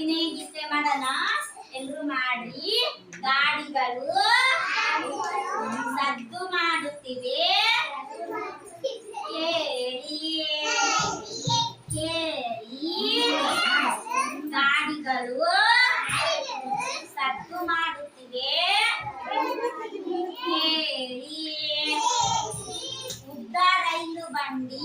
ಅಭಿನಯ ಗೀತೆ ಮಾಡೋಣ ಎಲ್ರು ಮಾಡಿ ಗಾಡಿಗಳು ಸದ್ದು ಮಾಡುತ್ತಿವೆ ಕೇಳಿ ಕೇಳಿ ಗಾಡಿಗಳು ಸದ್ದು ಮಾಡುತ್ತಿವೆ ಕೇಳಿ ಉದ್ದ ರೈಲು ಬಂಡಿ